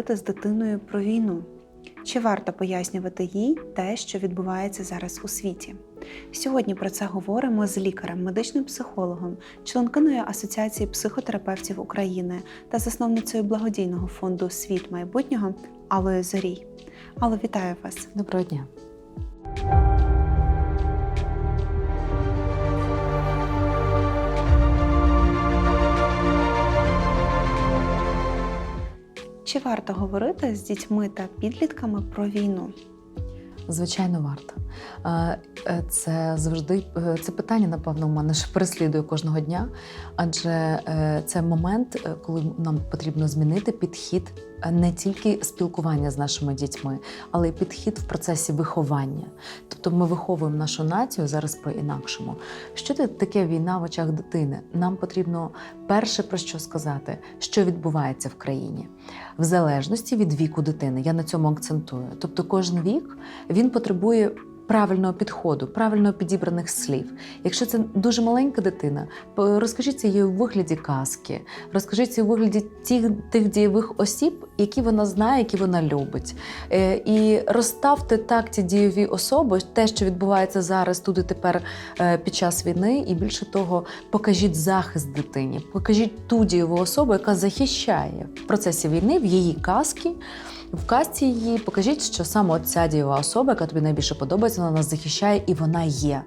говорити з дитиною про війну? Чи варто пояснювати їй те, що відбувається зараз у світі? Сьогодні про це говоримо з лікарем, медичним психологом, членкиною Асоціації психотерапевтів України та засновницею благодійного фонду Світ майбутнього Аллою Зорій. Алло, вітаю вас! Доброго дня. Чи варто говорити з дітьми та підлітками про війну? Звичайно, варто. Е, е, Це завжди е, це питання, напевно, у мене ще переслідує кожного дня, адже це момент, коли нам потрібно змінити підхід не тільки спілкування з нашими дітьми, але й підхід в процесі виховання. Тобто ми виховуємо нашу націю зараз по-інакшому. Що це таке війна в очах дитини? Нам потрібно перше про що сказати, що відбувається в країні, в залежності від віку дитини. Я на цьому акцентую. Тобто, кожен вік він потребує. Правильного підходу, правильно підібраних слів. Якщо це дуже маленька дитина, розкажіть її у вигляді казки, розкажіть їй у вигляді тих, тих дієвих осіб, які вона знає, які вона любить. Е, і розставте так ті дієві особи, те, що відбувається зараз, тут і тепер е, під час війни, і більше того, покажіть захист дитині, покажіть ту дієву особу, яка захищає в процесі війни в її казки. В казці її покажіть, що саме ця дієва особа, яка тобі найбільше подобається, вона нас захищає і вона є.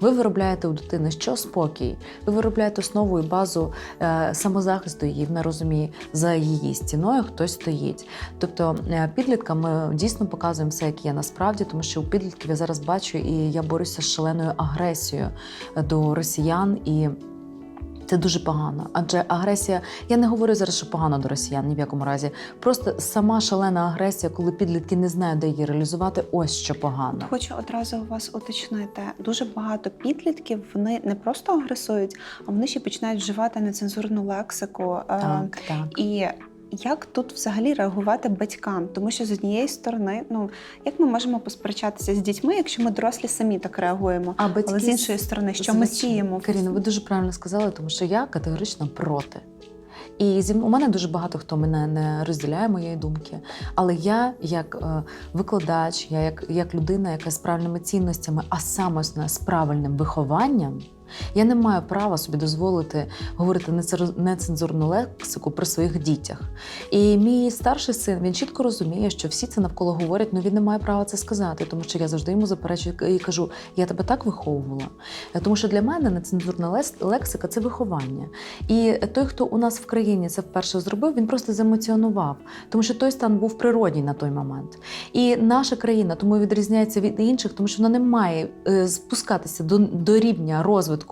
Ви виробляєте у дитини що спокій, ви виробляєте основу і базу е, самозахисту її. Вона розуміє, за її стіною хтось стоїть. Тобто е, підліткам ми дійсно показуємо все, як є насправді, тому що у підлітків я зараз бачу, і я борюся з шаленою агресією до росіян і. Це дуже погано, адже агресія. Я не говорю зараз, що погано до росіян ні в якому разі. Просто сама шалена агресія, коли підлітки не знають, де її реалізувати, ось що погано. Хочу одразу у вас уточнити. Дуже багато підлітків вони не просто агресують, а вони ще починають вживати нецензурну лексику. Е, Так, так. І як тут взагалі реагувати батькам? Тому що з однієї сторони, ну як ми можемо посперечатися з дітьми, якщо ми дорослі самі так реагуємо? А батьки Але з іншої сторони, що ми сіємо? Каріна, ви дуже правильно сказали, тому що я категорично проти. І зі у мене дуже багато хто мене не розділяє моєї думки. Але я, як е, викладач, я як, як людина, яка з правильними цінностями, а саме з правильним вихованням, я не маю права собі дозволити говорити нецензурну лексику при своїх дітях. І мій старший син він чітко розуміє, що всі це навколо говорять, але він не має права це сказати, тому що я завжди йому заперечую і кажу: я тебе так виховувала. Е, Тому що для мене нецензурна лексика це виховання. І той, хто у нас в країні це вперше зробив, він просто земоціонував, тому що той стан був природній на той момент. І наша країна тому відрізняється від інших, тому що вона не має е, спускатися до, до рівня розвитку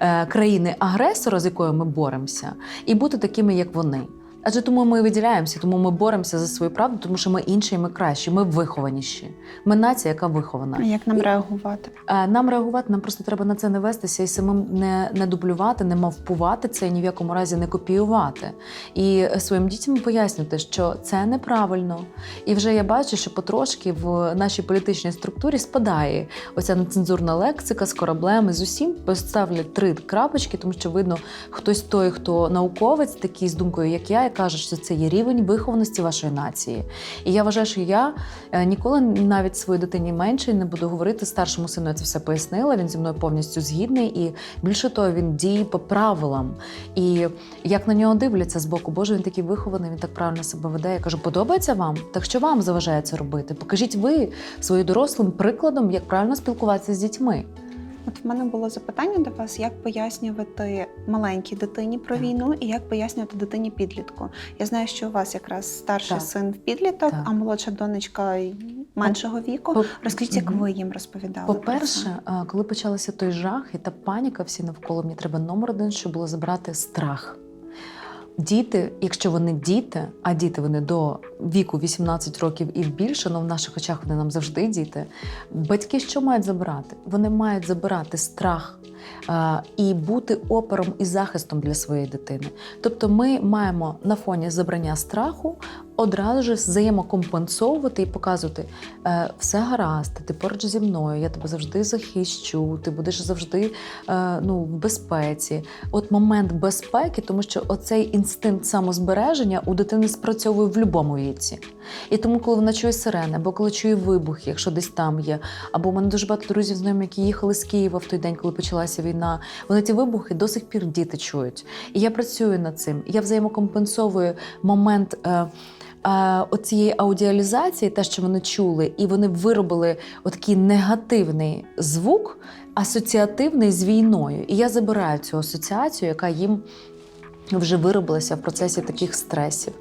е, країни-агресора, з якою ми боремося, і бути такими, як вони. Адже тому ми виділяємося, тому ми боремося за свою правду, тому що ми інші, і ми кращі, ми вихованіші. Ми нація, яка вихована. А Як нам реагувати? Е, Нам реагувати, нам просто треба на це не вестися і самим не, не дублювати, не мавпувати це і ні в якому разі не копіювати. І своїм дітям пояснювати, що це неправильно. І вже я бачу, що потрошки в нашій політичній структурі спадає оця нецензурна лексика з кораблем і з усім поставлять три крапочки, тому що видно, хтось той, хто науковець, такий з думкою, як я, і каже, що це є рівень вихованості вашої нації. І я вважаю, що я е, ніколи навіть своїй дитині менше не буду говорити. Старшому сину я це все пояснила. Він зі мною повністю згідний, і більше того, він діє по правилам. І як на нього дивляться з боку, боже, він такий вихований, він так правильно себе веде. Я кажу, подобається вам? Так що вам заважає це робити? Покажіть ви своїм дорослим прикладом, як правильно спілкуватися з дітьми. От в мене було запитання до вас, як пояснювати маленькій дитині про Так. війну і як пояснювати дитині підлітку. Я знаю, що у вас якраз старший Так. син підліток, Так. а молодша донечка меншого віку. По- Розкажіть, як ви їм розповідали? По-перше, коли почалася той жах і та паніка, всі навколо мені треба номер один, щоб було забрати страх. Діти, якщо вони діти, а діти вони до віку 18 років і більше, ну в наших очах вони нам завжди діти. Батьки що мають забирати? Вони мають забирати страх. І бути опером і захистом для своєї дитини. Тобто, ми маємо на фоні забрання страху одразу ж взаємокомпенсовувати і показувати е, все гаразд, ти поруч зі мною, я тебе завжди захищу, ти будеш завжди е, ну, в безпеці. От момент безпеки, тому що оцей інстинкт самозбереження у дитини спрацьовує в будь-якому віці. І тому, коли вона чує сирени, або коли чує вибухи, якщо десь там є, або у мене дуже багато друзів знайомих, які їхали з Києва в той день, коли почалася війна. Вони ці вибухи до сих пір діти чують. І я працюю над цим. Я взаємокомпенсовую момент. Е, е, Оцієї аудіалізації, те, що вони чули, і вони виробили отакий негативний звук, асоціативний з війною. І я забираю цю асоціацію, яка їм вже виробилася в процесі таких стресів.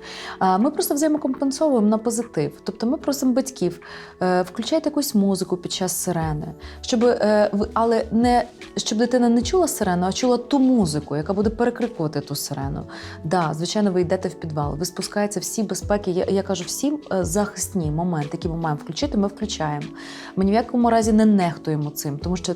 Ми просто взаємокомпенсовуємо на позитив. Тобто ми просимо батьків е, включайте якусь музику під час сирени, щоб е, але не щоб дитина не чула сирену, а чула ту музику, яка буде перекрикувати ту сирену. Да, звичайно, ви йдете в підвал, ви спускаєтеся всі безпеки. Я, я кажу, всі е, захисні моменти, які ми маємо включити, ми включаємо. Ми ні в якому разі не нехтуємо цим, тому що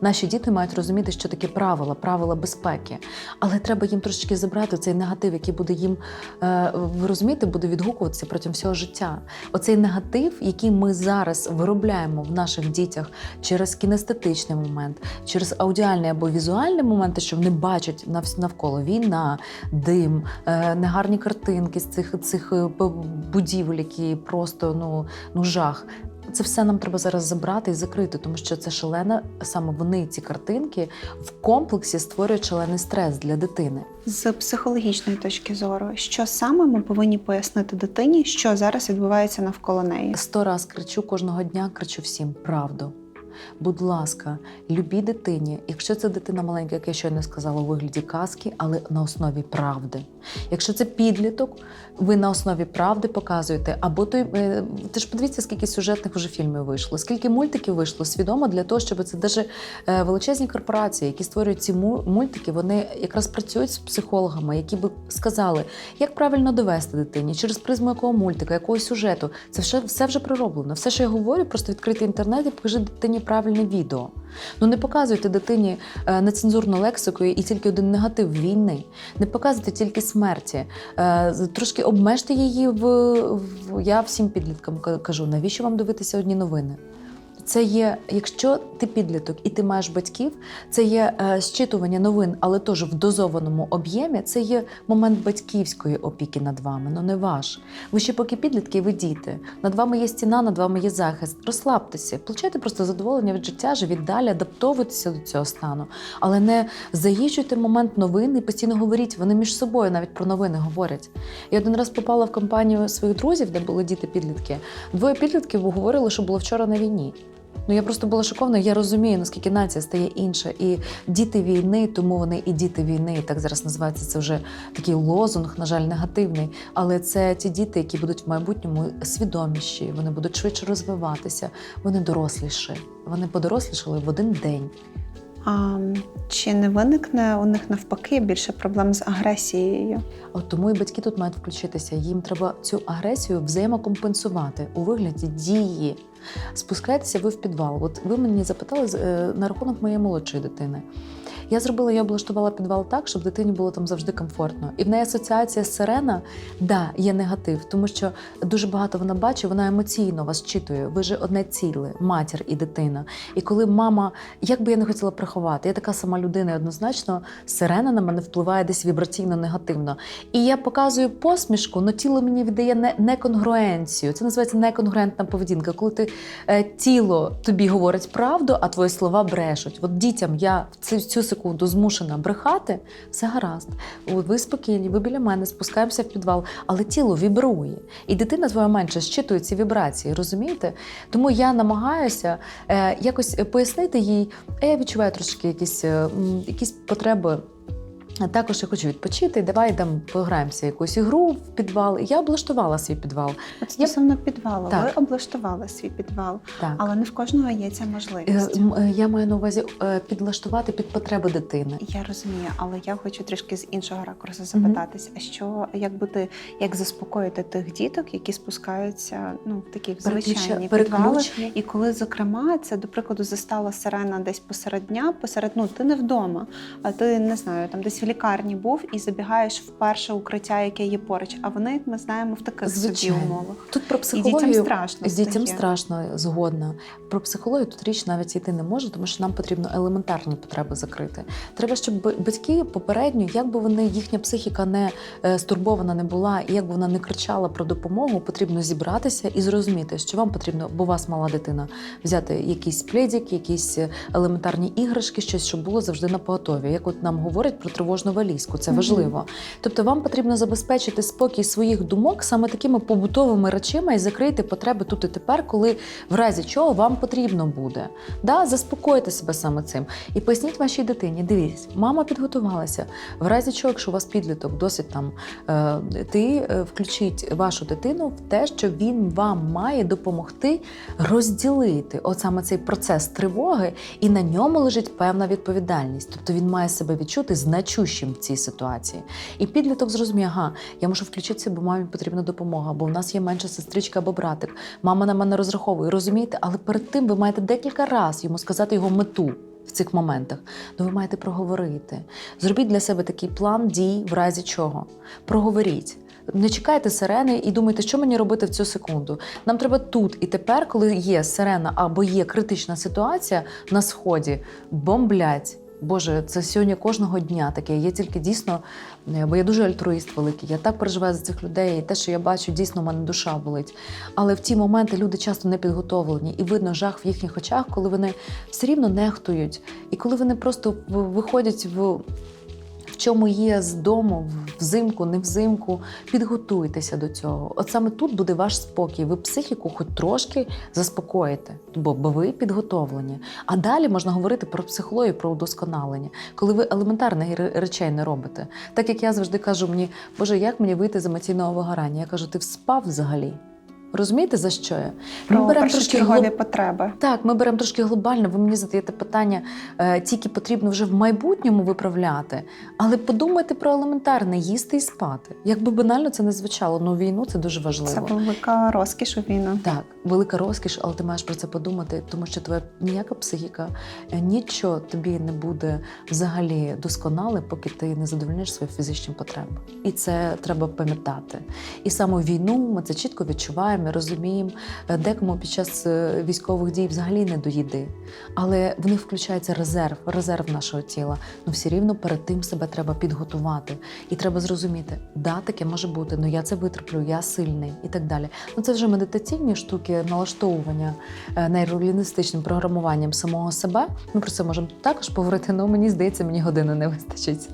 наші діти мають розуміти, що таке правила, правила безпеки. Але треба їм трошечки забрати цей негатив, який буде їм, е, ви розумієте, буде відгукуватися протягом всього життя. Оцей негатив, який ми зараз виробляємо в наших дітях через кінестетичний момент, через аудіальний або візуальний момент, що вони бачать нав- навколо війна, дим, е, негарні картинки з цих, цих е, будівель, які просто ну, ну жах. Це все нам треба зараз забрати і закрити, тому що це шалена, саме вони, ці картинки, в комплексі створюють шалений стрес для дитини. З психологічної точки зору, що саме ми повинні пояснити дитині, що зараз відбувається навколо неї. Сто раз кричу кожного дня, кричу всім правду. Будь ласка, любі дитині, якщо це дитина маленька, як я щойно сказала, у вигляді казки, але на основі правди. Якщо це підліток, ви на основі правди показуєте. Або той е, ти ж подивіться, скільки сюжетних вже фільмів вийшло, скільки мультиків вийшло свідомо для того, щоб це даже е, величезні корпорації, які створюють ці мультики, вони якраз працюють з психологами, які би сказали, як правильно довести дитині, через призму якого мультика, якого сюжету. Це все, все вже пророблено. Все, що я говорю, просто відкрити інтернет і покажи дитині правильне відео. Ну не показуйте дитині е, нецензурну лексику і тільки один негатив війни. Не показуйте тільки смерті. Е, Трошки обмежте її в, я всім підліткам ка- кажу, навіщо вам дивитися одні новини? Це є, якщо ти підліток і ти маєш батьків, це є е, щитування новин, але теж в дозованому об'ємі. Це є момент батьківської опіки над вами, ну не ваш. Ви ще поки підлітки, ви діти. Над вами є стіна, над вами є захист. Розслабтеся, получайте просто задоволення від життя, живіть далі, адаптовуйтеся до цього стану. Але не заїжджуйте момент новин і постійно говоріть. Вони між собою навіть про новини говорять. Я один раз попала в компанію своїх друзів, де були діти-підлітки. Двоє підлітків говорили, що було вчора на війні. Ну я просто була шокована. Я розумію, наскільки нація стає інша. І діти війни, тому вони і діти війни. І так зараз називається це вже такий лозунг, на жаль, негативний. Але це ті діти, які будуть в майбутньому свідоміші, вони будуть швидше розвиватися, вони доросліші. Вони подорослішали в один день. А чи не виникне у них навпаки більше проблем з агресією? От тому і батьки тут мають включитися. Їм треба цю агресію взаємокомпенсувати у вигляді дії. Спускайтеся ви в підвал. От ви мені запитали е, на рахунок моєї молодшої дитини. Я зробила, я облаштувала підвал так, щоб дитині було там завжди комфортно. І в неї асоціація сирена, да, є негатив, тому що дуже багато вона бачить, вона емоційно вас читує. Ви ж одне ціле, матір і дитина. І коли мама, як би я не хотіла приховати, я така сама людина, і однозначно сирена на мене впливає десь вібраційно негативно. І я показую посмішку, але тіло мені віддає неконгруенцію. Це називається неконгруентна поведінка, коли ти е, тіло тобі говорить правду, а твої слова брешуть. От дітям я в цю, цю секунду змушена брехати, все гаразд. Ви спокійні, ви біля мене спускаємося в підвал, але тіло вібрує. І дитина твоя менше щитує ці вібрації, розумієте? Тому я намагаюся е, якось пояснити їй, «Е, я відчуваю трошки якісь, е, якісь потреби Також я хочу відпочити, давай там пограємося якусь ігру в підвал. Я облаштувала свій підвал. От стосовно підвалу, Так. ви облаштували свій підвал, Так. але не в кожного є ця Е, можливість. е, Я маю на увазі е, підлаштувати під потреби дитини. Я розумію, але я хочу трішки з іншого ракурсу запитатись, а що як бути, як заспокоїти тих діток, які спускаються ну в такі звичайні підвали. І коли, зокрема, це до прикладу застала сирена десь посеред дня, посеред ну ти не вдома, а ти не знаю, там десь лікарні був і забігаєш в перше укриття, яке є поруч. А вони, як ми знаємо, в таких собі умовах. Тут про І психологію дітям страшно. З дітям стає. страшно згодна. Про психологію тут річ навіть йти не може, тому що нам потрібно елементарні потреби закрити. Треба, щоб батьки попередньо, як би вони їхня психіка не е, стурбована не була, і як би вона не кричала про допомогу, потрібно зібратися і зрозуміти, що вам потрібно, бо у вас мала дитина, взяти якийсь пледик, якісь елементарні іграшки, щось, щоб було завжди на поготові. Як от нам говорять про тривожну валізку, це важливо. Тобто вам потрібно забезпечити спокій своїх думок саме такими побутовими речами і закрити потреби тут і тепер, коли в разі чого вам потрібно буде. Да? Заспокойте себе саме цим. І поясніть вашій дитині: дивіться, мама підготувалася. В разі чого, якщо у вас підліток досить там, е, ти е, включіть вашу дитину в те, що він вам має допомогти розділити от саме цей процес тривоги, і на ньому лежить певна відповідальність. Тобто він має себе відчути значущим в цій ситуації. І підліток зрозуміє, ага, я можу включитися, бо мамі потрібна допомога, бо в нас є менша сестричка або братик. Мама на мене розраховує. Розумієте, але перед тим ви маєте декілька разів йому сказати його мету. В цих моментах, ну ви маєте проговорити. Зробіть для себе такий план дій, в разі чого. Проговоріть. Не чекайте сирени і думайте, що мені робити в цю секунду. Нам треба тут і тепер, коли є сирена або є критична ситуація на сході, бомблять. Боже, це сьогодні кожного дня таке. Я тільки дійсно, е, бо я дуже альтруїст великий. Я так переживаю за цих людей, і те, що я бачу, дійсно в мене душа болить. Але в ті моменти люди часто не підготовлені, і видно жах в їхніх очах, коли вони все рівно нехтують, і коли вони просто виходять в. Чому є з дому, взимку, не взимку, підготуйтеся до цього. От саме тут буде ваш спокій. Ви психіку хоч трошки заспокоїте, бо, ви підготовлені. А далі можна говорити про психологію, про удосконалення, коли ви елементарних речей не робите. Так як я завжди кажу мені, Боже, як мені вийти з емоційного вигорання? Я кажу, ти спав взагалі? Розумієте, за що я? Про беремо трошки глиб- потреби. так, ми беремо трошки глобально. Ви мені задаєте питання, е, тільки потрібно вже в майбутньому виправляти. Але подумайте про елементарне їсти і спати. Якби банально це не звучало, ну війну це дуже важливо. Це велика розкіш у війну. Так, велика розкіш, але ти маєш про це подумати, тому що твоя ніяка психіка, е, нічого тобі не буде взагалі досконале, поки ти не задовольниш свої фізичні потреби. І це треба пам'ятати. І саме війну ми це чітко відчуваємо, і розуміємо. Е, Декому під час е, військових дій взагалі не до їди. Але в них включається резерв, резерв нашого тіла. Ну все рівно перед тим себе треба підготувати. І треба зрозуміти, да, таке може бути, ну я це витерплю, я сильний і так далі. Ну це вже медитаційні штуки, налаштовування е, нейролінгвістичним програмуванням самого себе. Ми про це можемо також поговорити. але мені здається, мені години не вистачить.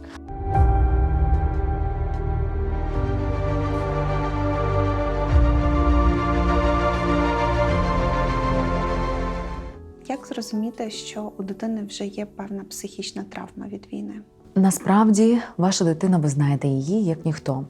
Як зрозуміти, що у дитини вже є певна психічна травма від війни? Насправді, ваша дитина, ви знаєте її як ніхто.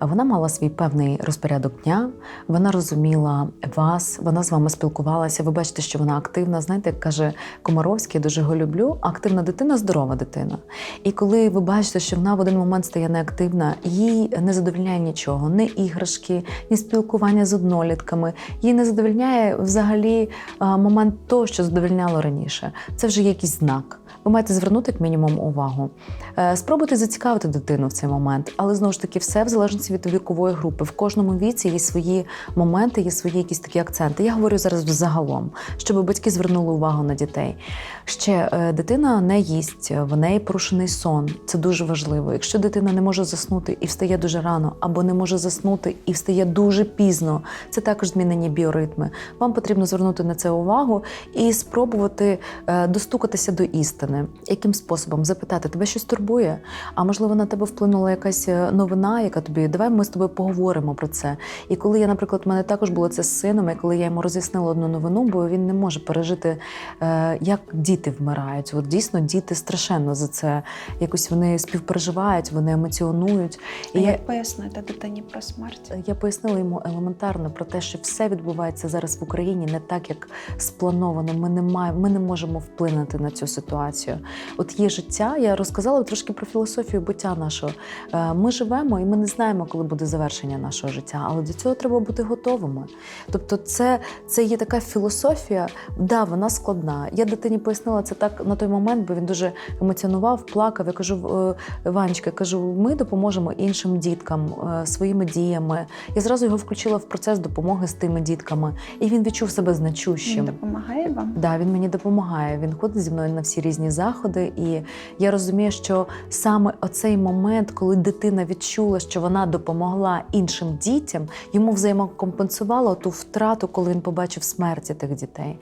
Вона мала свій певний розпорядок дня, вона розуміла вас, вона з вами спілкувалася. Ви бачите, що вона активна. Знаєте, як каже Комаровський, дуже його люблю. Активна дитина, здорова дитина. І коли ви бачите, що вона в один момент стає неактивна, їй не задовільняє нічого, ні іграшки, ні спілкування з однолітками, їй не задовільняє взагалі момент того, що задовільняло раніше. Це вже якийсь знак. Ви маєте звернути як мінімум увагу. Е, Спробуйте зацікавити дитину в цей момент, але знову ж таки, все в залежності від вікової групи. В кожному віці є свої моменти, є свої якісь такі акценти. Я говорю зараз загалом, щоб батьки звернули увагу на дітей. Ще е, дитина не їсть, в неї порушений сон. Це дуже важливо. Якщо дитина не може заснути і встає дуже рано, або не може заснути і встає дуже пізно, це також змінені біоритми. Вам потрібно звернути на це увагу і спробувати е, достукатися до істини. Сторони, яким способом запитати, тебе щось турбує? А можливо, на тебе вплинула якась е, новина, яка тобі давай ми з тобою поговоримо про це. І коли я, наприклад, в мене також було це з сином, і коли я йому роз'яснила одну новину, бо він не може пережити, е, як діти вмирають. От дійсно діти страшенно за це. Якось вони співпереживають, вони емоціонують. А І я, пояснити дитині про смерть? я пояснила йому елементарно про те, що все відбувається зараз в Україні не так, як сплановано. Ми не маємо, ми не можемо вплинути на цю ситуацію. От є життя. Я розказала трошки про філософію буття нашого. Е, Ми живемо і ми не знаємо, коли буде завершення нашого життя, але до цього треба бути готовими. Тобто, це, це є така філософія, да, вона складна. Я дитині пояснила це так на той момент, бо він дуже емоціонував, плакав. Я кажу, «Е, Ванечка, я кажу, ми допоможемо іншим діткам е, своїми діями. Я зразу його включила в процес допомоги з тими дітками, і він відчув себе Він значущим. допомагає вам? Да, він мені допомагає. Він ходить зі мною на всі різні заходи, і я розумію, що саме оцей момент, коли дитина відчула, що вона допомогла іншим дітям, йому взаємокомпенсувало ту втрату, коли він побачив смерті тих дітей.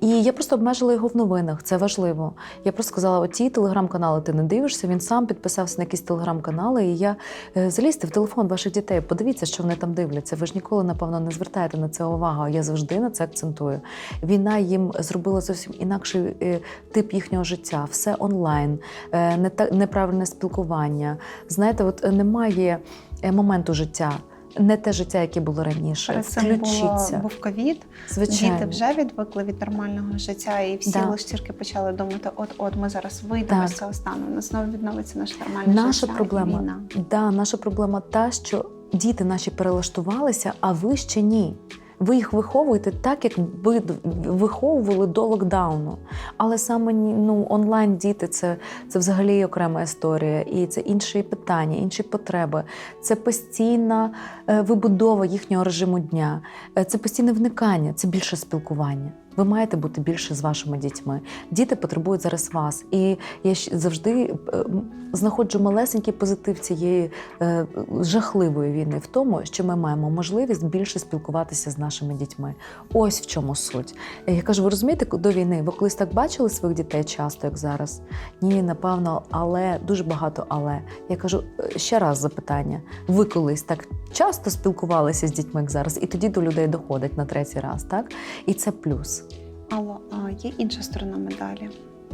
І я просто обмежила його в новинах. Це важливо. Я просто сказала: оті телеграм-канали ти не дивишся. Він сам підписався на якісь телеграм-канали, і я е, залізьте в телефон ваших дітей. Подивіться, що вони там дивляться. Ви ж ніколи, напевно, не звертаєте на це увагу. Я завжди на це акцентую. Війна їм зробила зовсім інакший е, тип їхнього життя, все онлайн, е, не неправильне спілкування. Знаєте, от е, немає е, моменту життя. Не те життя, яке було раніше. Перед цим було, був ковід, Звичайно. діти вже відвикли від нормального життя, і всі Да. лише тільки почали думати: от-от ми зараз вийдемо з цього стану. У нас знову відновиться наше нормальне Наша життя. проблема, війна. да, наша проблема та, що діти наші перелаштувалися, а ви ще ні. Ви їх виховуєте так, як ви виховували до локдауну. Але саме ну, онлайн діти це, це взагалі окрема історія, і це інші питання, інші потреби. Це постійна е, вибудова їхнього режиму дня, Е, це постійне вникання, це більше спілкування. Ви маєте бути більше з вашими дітьми. Діти потребують зараз вас. І я завжди е, знаходжу малесенький позитив цієї е, жахливої війни в тому, що ми маємо можливість більше спілкуватися з нашими дітьми. Ось в чому суть. Я кажу, ви розумієте, до війни ви колись так бачили своїх дітей часто, як зараз? Ні, напевно, але дуже багато але. Я кажу е, ще раз запитання: ви колись так часто спілкувалися з дітьми, як зараз, і тоді до людей доходить на третій раз, так? І це плюс. Алло, а є інша сторона медалі.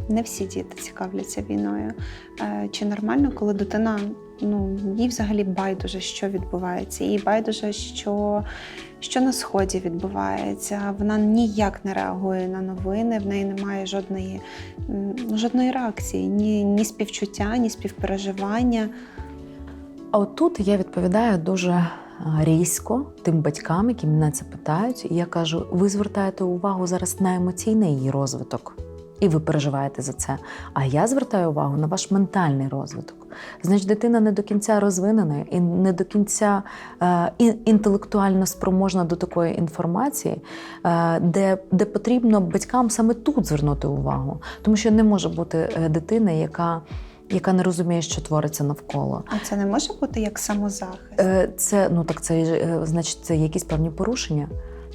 Не всі діти цікавляться війною. Е, Чи нормально, коли дитина ну їй взагалі байдуже, що відбувається, їй байдуже, що, що на сході відбувається. Вона ніяк не реагує на новини, в неї немає жодної, жодної реакції, ні, ні співчуття, ні співпереживання. А от тут я відповідаю дуже різко тим батькам, які мене це питають. І я кажу: ви звертаєте увагу зараз на емоційний її розвиток, і ви переживаєте за це. А я звертаю увагу на ваш ментальний розвиток. Значить, дитина не до кінця розвинена і не до кінця е, інтелектуально спроможна до такої інформації, е, де, де потрібно батькам саме тут звернути увагу, тому що не може бути е, дитина, яка. Яка не розуміє, що твориться навколо. А це не може бути як самозахист. Е, Це ну так це е, значить це якісь певні порушення.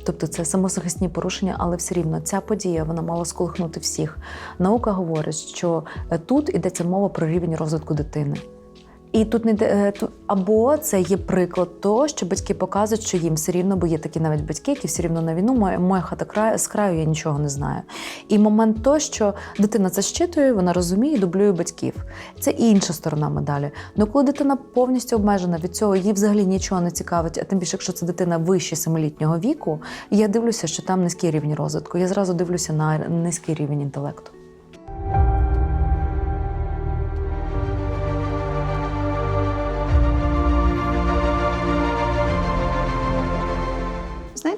Тобто це самозахисні порушення, але все рівно ця подія вона мала сколихнути всіх. Наука говорить, що е, тут йдеться мова про рівень розвитку дитини. І тут не е, або це є приклад того, що батьки показують, що їм все рівно, бо є такі навіть батьки, які все рівно на війну, моя, моя хата край, з краю, я нічого не знаю. І момент то, що дитина це щитує, вона розуміє, і дублює батьків. Це інша сторона медалі. Ну коли дитина повністю обмежена від цього, їй взагалі нічого не цікавить, а тим більше, якщо це дитина вище семилітнього віку, я дивлюся, що там низький рівень розвитку. Я зразу дивлюся на низький рівень інтелекту.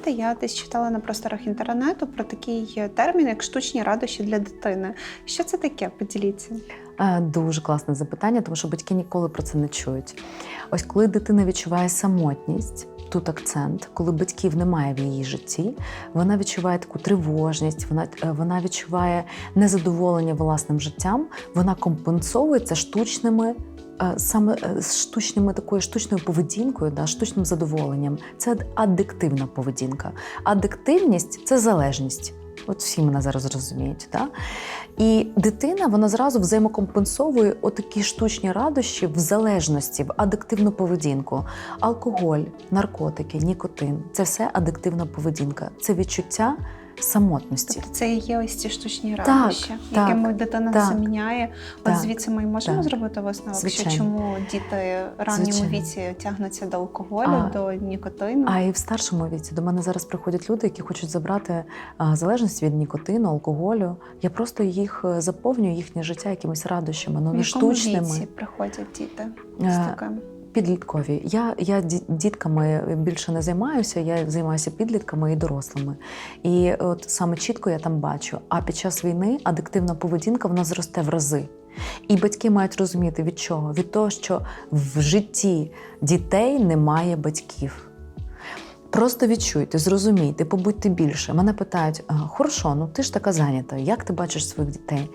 Знаєте, я десь читала на просторах інтернету про такий термін, як штучні радощі для дитини. Що це таке? Поділіться. Е, Дуже класне запитання, тому що батьки ніколи про це не чують. Ось коли дитина відчуває самотність, тут акцент, коли батьків немає в її житті, вона відчуває таку тривожність, вона, е, вона відчуває незадоволення власним життям, вона компенсовує це штучними. Саме е, з штучними такою штучною поведінкою, да, штучним задоволенням. Це адиктивна поведінка. Адиктивність це залежність. От всі мене зараз зрозуміють. Да? І дитина вона зразу взаємокомпенсовує отакі штучні радощі в залежності, в адиктивну поведінку. Алкоголь, наркотики, нікотин це все адиктивна поведінка, це відчуття самотності. Тобто це і є ось ці штучні радощі, якими дитина так, заміняє. От так, звідси ми можемо так. зробити висновок, що чому діти в ранньому Звичайно. віці тягнуться до алкоголю, А, до нікотину. А і в старшому віці до мене зараз приходять люди, які хочуть забрати залежність від нікотину, алкоголю. Я просто їх е, заповнюю їхнє життя якимись радощами, ну в не якому штучними. віці приходять діти з Е, таким? Підліткові. Я, я дітками більше не займаюся, я займаюся підлітками і дорослими. І от саме чітко я там бачу. А під час війни адиктивна поведінка вона зросте в рази. І батьки мають розуміти від чого? Від того, що в житті дітей немає батьків. Просто відчуйте, зрозумійте, побудьте більше. Мене питають: хорошо, ну ти ж така зайнята, як ти бачиш своїх дітей?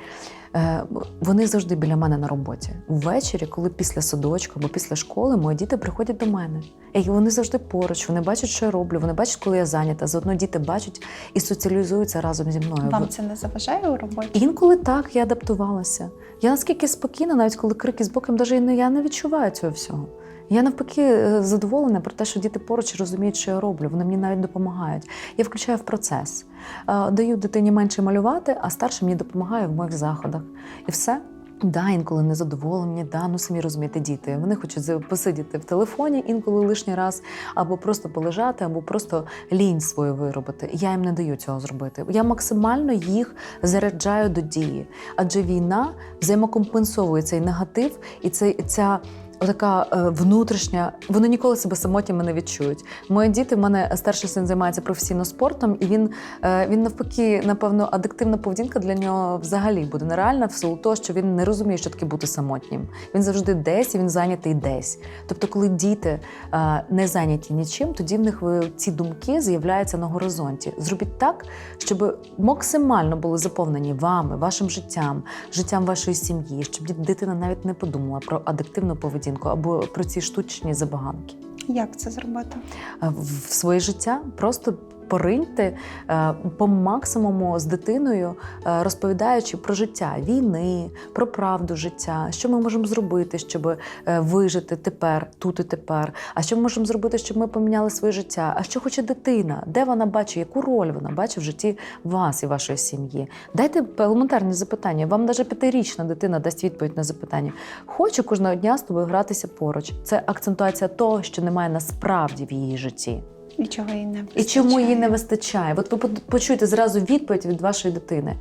Е, Вони завжди біля мене на роботі. Ввечері, коли після садочку або після школи, мої діти приходять до мене. І вони завжди поруч, вони бачать, що я роблю, вони бачать, коли я зайнята. Заодно діти бачать і соціалізуються разом зі мною. Вам це не заважає у роботі? Інколи так я адаптувалася. Я наскільки спокійна, навіть коли крики з боком, навіть я не відчуваю цього всього. Я навпаки е, задоволена про те, що діти поруч розуміють, що я роблю. Вони мені навіть допомагають. Я включаю в процес. Е, Даю дитині менше малювати, а старша мені допомагає в моїх заходах. І все. Да, інколи незадоволені, да, ну самі розумієте, діти. Вони хочуть посидіти в телефоні інколи лишній раз, або просто полежати, або просто лінь свою виробити. Я їм не даю цього зробити. Я максимально їх заряджаю до дії. Адже війна взаємокомпенсовує цей негатив і цей, ця. Така е, внутрішня, вони ніколи себе самотніми не відчують. Мої діти, в мене старший син займається професійно спортом, і він, е, він навпаки, напевно, адиктивна поведінка для нього взагалі буде нереальна в силу того, що він не розуміє, що таке бути самотнім. Він завжди десь, і він зайнятий десь. Тобто, коли діти е, не зайняті нічим, тоді в них ці думки з'являються на горизонті. Зробіть так, щоб максимально були заповнені вами, вашим життям, життям вашої сім'ї, щоб дитина навіть не подумала про адиктивну поведінку або про ці штучні забаганки. Як це зробити? Е, в своє життя просто. Пориньте е, по максимуму з дитиною, е, розповідаючи про життя війни, про правду життя, що ми можемо зробити, щоб е, вижити тепер, тут і тепер. А що ми можемо зробити, щоб ми поміняли своє життя? А що хоче дитина? Де вона бачить, яку роль вона бачить в житті вас і вашої сім'ї? Дайте елементарні запитання. Вам навіть п'ятирічна дитина дасть відповідь на запитання. Хочу кожного дня з тобою гратися поруч. Це акцентуація того, що немає насправді в її житті. І чого їй не І чому їй не вистачає? От ви почуєте зразу відповідь від вашої дитини.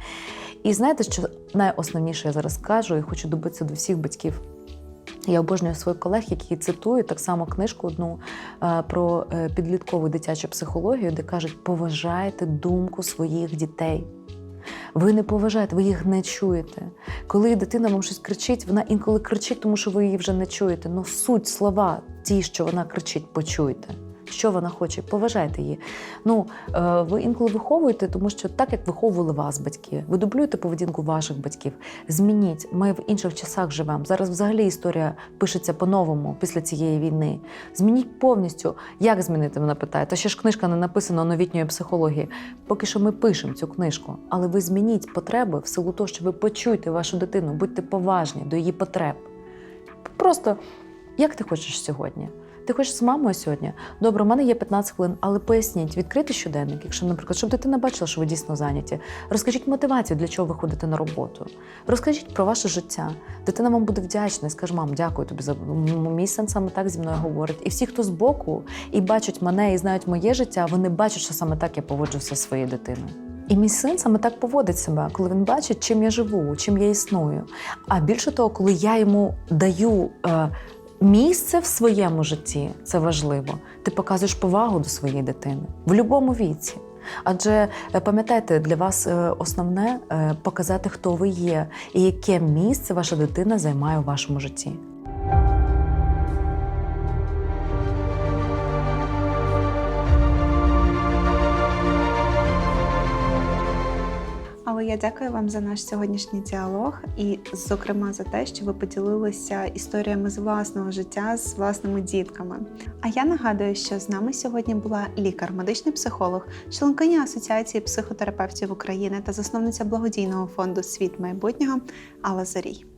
І знаєте, що найосновніше я зараз кажу, і хочу добитися до всіх батьків. Я обожнюю своїх колег, які цитують так само книжку одну е, про е, підліткову дитячу психологію, де кажуть: поважайте думку своїх дітей. Ви не поважаєте, ви їх не чуєте. Коли дитина вам щось кричить, вона інколи кричить, тому що ви її вже не чуєте. Ну суть слова, ті, що вона кричить, почуйте. Що вона хоче, поважайте її. Ну, е, ви інколи виховуєте, тому що так як виховували вас батьки, ви дублюєте поведінку ваших батьків. Змініть. Ми в інших часах живемо. Зараз взагалі історія пишеться по-новому після цієї війни. Змініть повністю. Як змінити? Вона питає. Та ще ж книжка не написана новітньої психології. Поки що ми пишемо цю книжку, але ви змініть потреби в силу того, що ви почуєте вашу дитину, будьте поважні до її потреб. Просто як ти хочеш сьогодні? Ти хочеш з мамою сьогодні? Добре, у мене є 15 хвилин, але поясніть, відкрити щоденник, якщо, наприклад, щоб дитина бачила, що ви дійсно зайняті. Розкажіть мотивацію, для чого ви ходите на роботу. Розкажіть про ваше життя. Дитина вам буде вдячна і скаже, мам, дякую тобі за мій син саме так зі мною говорить. І всі, хто збоку і бачать мене і знають моє життя, вони бачать, що саме так я поводжуся своєю дитиною. І мій син саме так поводить себе, коли він бачить, чим я живу, чим я існую. А більше того, коли я йому даю е, місце в своєму житті, це важливо. Ти показуєш повагу до своєї дитини в будь-якому віці. Адже е, пам'ятайте, для вас е, основне е, показати, хто ви є і яке місце ваша дитина займає у вашому житті. Але я дякую вам за наш сьогоднішній діалог і, зокрема, за те, що ви поділилися історіями з власного життя з власними дітками. А я нагадую, що з нами сьогодні була лікар, медичний психолог, членкиня Асоціації психотерапевтів України та засновниця благодійного фонду Світ майбутнього Алла Зорій.